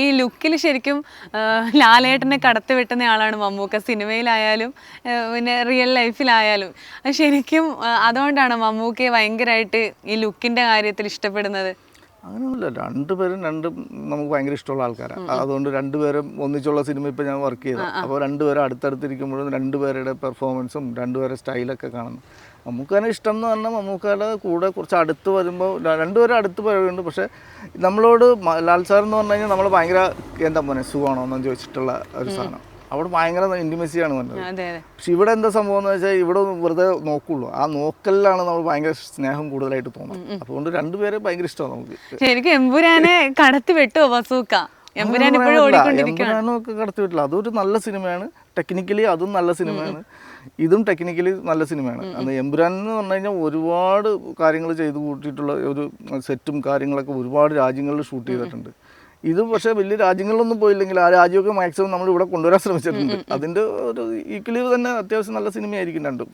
ഈ ലുക്കിൽ ശരിക്കും ലാലേട്ടനെ കടത്തി വെട്ടുന്ന ആളാണ് മമ്മൂക്ക. സിനിമയിലായാലും പിന്നെ റിയൽ ലൈഫിലായാലും ശരിക്കും അതുകൊണ്ടാണ് മമ്മൂക്കയെ ഭയങ്കരമായിട്ട് ഈ ലുക്കിന്റെ കാര്യത്തിൽ ഇഷ്ടപ്പെടുന്നത്. അങ്ങനെയൊന്നുമില്ല. രണ്ടുപേരും രണ്ടും നമുക്ക് ഭയങ്കര ഇഷ്ടമുള്ള ആൾക്കാരാണ് അതുകൊണ്ട് രണ്ടുപേരും ഒന്നിച്ചുള്ള സിനിമ ഇപ്പം ഞാൻ വർക്ക് ചെയ്തു. അപ്പോൾ രണ്ടുപേരും അടുത്തടുത്തിരിക്കുമ്പോഴും രണ്ടുപേരുടെ പെർഫോമൻസും രണ്ടുപേരുടെ സ്റ്റൈലൊക്കെ കാണുന്നു. മമ്മൂക്കാനെ ഇഷ്ടം എന്ന് പറഞ്ഞാൽ മമ്മൂക്കയുടെ കൂടെ കുറച്ച് അടുത്ത് വരുമ്പോൾ രണ്ടുപേരും അടുത്ത് പറയുന്നുണ്ട് പക്ഷേ നമ്മളോട് ലാൽ സാർ എന്ന് പറഞ്ഞു കഴിഞ്ഞാൽ നമ്മൾ ഭയങ്കര എന്താ മോനെ സുഖമാണോ എന്നു ചോദിച്ചിട്ടുള്ള ഒരു സാധനം. അവിടെ ഭയങ്കര ഇന്റിമസിയാണ് പറഞ്ഞത് അതെ അതെ. പക്ഷെ ഇവിടെ എന്താ സംഭവം എന്ന് വെച്ചാൽ ഇവിടെ വെറുതെ നോക്കുള്ളൂ. ആ നോക്കലിലാണ് നമ്മൾ ഭയങ്കര സ്നേഹം കൂടുതലായിട്ട് തോന്നുന്നത്. അതുകൊണ്ട് രണ്ടുപേരെ ഭയങ്കര ഇഷ്ടമാണ് നമുക്ക്. ശരിക്കും എമ്പുരാനെ കടത്തി വെട്ടോ വസൂക്ക? എമ്പുരാനൊക്കെ കടത്തി വിട്ടില്ല. അതൊരു നല്ല സിനിമയാണ്. ടെക്നിക്കലി അതും നല്ല സിനിമയാണ്. ഇതും ടെക്നിക്കലി നല്ല സിനിമയാണ്. അന്ന് എമ്പുരാൻ എന്ന് പറഞ്ഞു കഴിഞ്ഞാൽ ഒരുപാട് കാര്യങ്ങൾ ചെയ്തു കൂട്ടിയിട്ടുള്ള ഒരു സെറ്റും കാര്യങ്ങളൊക്കെ ഒരുപാട് രാജ്യങ്ങളിൽ ഷൂട്ട് ചെയ്തിട്ടുണ്ട്. ഇത് പക്ഷേ വലിയ രാജ്യങ്ങളിലൊന്നും പോയില്ലെങ്കിൽ ആ രാജ്യമൊക്കെ മാക്സിമം നമ്മൾ ഇവിടെ കൊണ്ടുവരാൻ ശ്രമിച്ചിട്ടുണ്ട്. അതിന്റെ ഒരു ഈക്വലി തന്നെ അത്യാവശ്യം നല്ല സിനിമയായിരിക്കും രണ്ടും.